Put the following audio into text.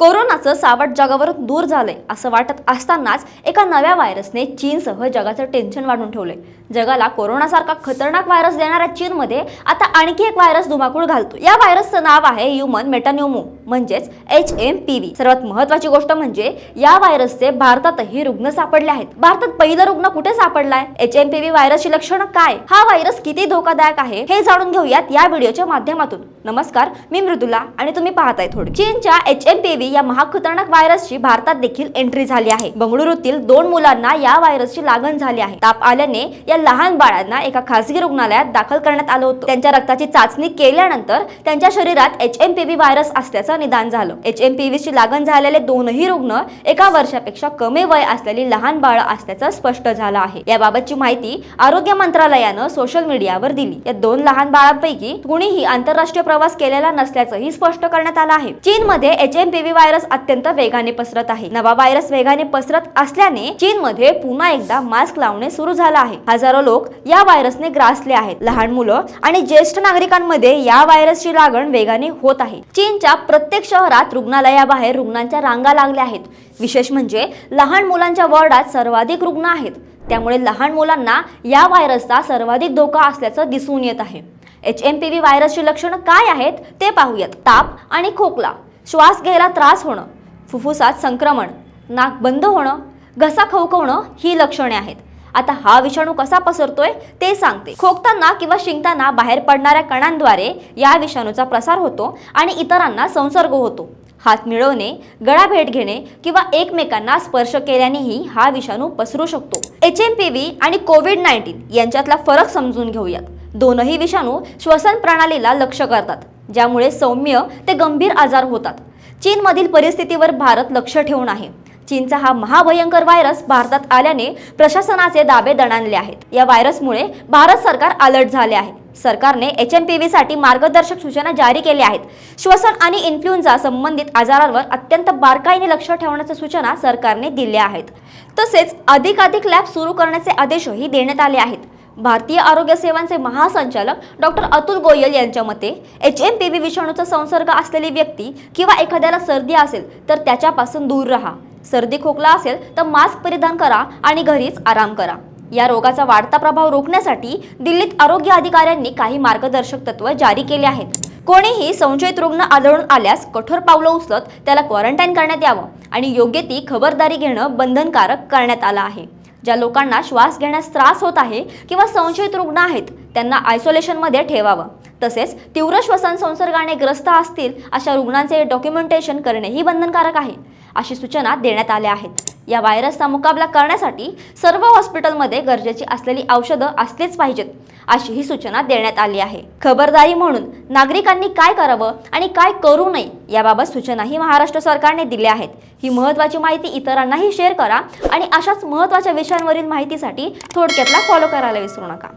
कोरोनाचं सावट जगावरून दूर झालंय असं वाटत असतानाच एका नव्या व्हायरसने चीनसह जगाचं टेन्शन वाढून ठेवलंय. जगाला कोरोनासारखा खतरनाक व्हायरस देणाऱ्या चीनमध्ये आता आणखी एक व्हायरस धुमाकूळ घालतो या व्हायरसचं नाव आहे ह्युमन मेटान्युमो म्हणजेच एच एम पी व्ही सर्वात महत्वाची गोष्ट म्हणजे या व्हायरसचे भारतातही रुग्ण सापडले आहेत. भारतात पहिला रुग्ण कुठे सापडलाय? एच एम पी व्ही व्हायरसची लक्षणं काय? हा व्हायरस किती धोकादायक आहे? हे जाणून घेऊयात या व्हिडिओच्या माध्यमातून. नमस्कार मी मृदुला आणि तुम्ही पाहताय थोडी चीनच्या एच एम पी व्ही या महाखतरनाक व्हायरसची भारतात देखील एंट्री झाली आहे. बंगळुरूतील दोन मुलांना या व्हायरसची लागण झाली आहे. ताप आल्याने या लहान बाळांना एका खासगी रुग्णालयात दाखल करण्यात आलं होतं. त्यांच्या रक्ताची चाचणी केल्यानंतर त्यांच्या शरीरात H M P V virus असल्याचं निदान झालं. एच एम पी व्ही ची लागण झालेले दोनही रुग्ण एका वर्षापेक्षा कमी वय असलेली लहान बाळ असल्याचं स्पष्ट झालं आहे. याबाबतची माहिती आरोग्य मंत्रालयानं सोशल मीडियावर दिली. या दोन लहान बाळांपैकी कुणीही आंतरराष्ट्रीय प्रवास केलेला नसल्याचंही स्पष्ट करण्यात आलं आहे. चीनमध्ये H M P V virus अत्यंत वेगाने पसरत आहे. नवा व्हायरस वेगाने पसरत असल्याने चीनमध्ये पुन्हा एकदा मास्क लावणे सुरू झालं आहे. हजारो लोक या व्हायरसने ग्रासले आहेत. लहान मुलं आणि ज्येष्ठ नागरिकांमध्ये या व्हायरसची लागण वेगाने होत आहे. चीनच्या प्रत्येक शहरात रुग्णालयाबाहेर रुग्णांच्या रांगा लागल्या आहेत. विशेष म्हणजे लहान मुलांच्या वॉर्डात सर्वाधिक रुग्ण आहेत. त्यामुळे लहान मुलांना या व्हायरसचा सर्वाधिक धोका असल्याचं दिसून येत आहे. एच एम पी व्ही व्हायरसची लक्षणं काय आहेत ते पाहूयात. ताप आणि खोकला. श्वास घ्यायला त्रास होणं फुफ्फुसात संक्रमण नाक बंद होणं घसा खवखवणं ही लक्षणे आहेत. आता हा विषाणू कसा पसरतोय ते सांगते. खोकताना किंवा शिंकताना बाहेर पडणाऱ्या कणांद्वारे या विषाणूचा प्रसार होतो आणि इतरांना संसर्ग होतो. हात मिळवणे गळा भेट घेणे किंवा एकमेकांना स्पर्श केल्यानेही हा विषाणू पसरू शकतो. एच एम पी व्ही आणि कोविड नाईन्टीन यांच्यातला फरक समजून घेऊयात. दोनही विषाणू श्वसन प्रणालीला लक्ष करतात. ज्यामुळे सौम्य ते गंभीर आजार होतात. चीनमधील परिस्थितीवर भारत लक्ष ठेवून आहे. चीनचा हा महाभयंकर व्हायरस भारतात आल्याने प्रशासनाचे दाबे दणाणले आहेत. या व्हायरसमुळे भारत सरकार अलर्ट झाले आहे. सरकारने एच एम पी व्हीसाठी मार्गदर्शक सूचना जारी केल्या आहेत. श्वसन आणि इन्फ्लुएन्झा संबंधित आजारांवर अत्यंत बारकाईने लक्ष ठेवण्याच्या सूचना सरकारने दिल्या आहेत. तसेच अधिकाधिक लॅब सुरू करण्याचे आदेशही देण्यात आले आहेत. भारतीय आरोग्य सेवांचे महासंचालक डॉक्टर अतुल गोयल यांच्या मते एच एम पी व्ही विषाणूचा संसर्ग असलेली व्यक्ती किंवा एखाद्याला सर्दी असेल तर त्याच्यापासून दूर राहा. सर्दी खोकला असेल तर मास्क परिधान करा आणि घरीच आराम करा. या रोगाचा वाढता प्रभाव रोखण्यासाठी दिल्लीत आरोग्य अधिकाऱ्यांनी काही मार्गदर्शक तत्व जारी केले आहेत. कोणीही संशयित रुग्ण आढळून आल्यास कठोर पावलं उचलत त्याला क्वारंटाईन करण्यात यावं आणि योग्य ती खबरदारी घेणं बंधनकारक करण्यात आलं आहे. ज्या लोकांना श्वास घेण्यास त्रास होत आहे किंवा संशयित रुग्ण आहेत त्यांना आयसोलेशनमध्ये ठेवावं. तसेच तीव्र श्वसन संसर्गाने ग्रस्त असतील अशा रुग्णांचे डॉक्युमेंटेशन करणेही बंधनकारक आहे. अशी सूचना देण्यात आल्या आहेत. या व्हायरसचा मुकाबला करण्यासाठी सर्व हॉस्पिटलमध्ये गरजेची असलेली औषधं असलीच पाहिजेत अशी ही सूचना देण्यात आली आहे. खबरदारी म्हणून नागरिकांनी काय करावं आणि काय करू नये याबाबत सूचनाही महाराष्ट्र सरकारने दिल्या आहेत. ही महत्त्वाची माहिती इतरांनाही शेअर करा आणि अशाच महत्त्वाच्या विषयांवरील माहितीसाठी थोडक्यातला फॉलो करायला विसरू नका.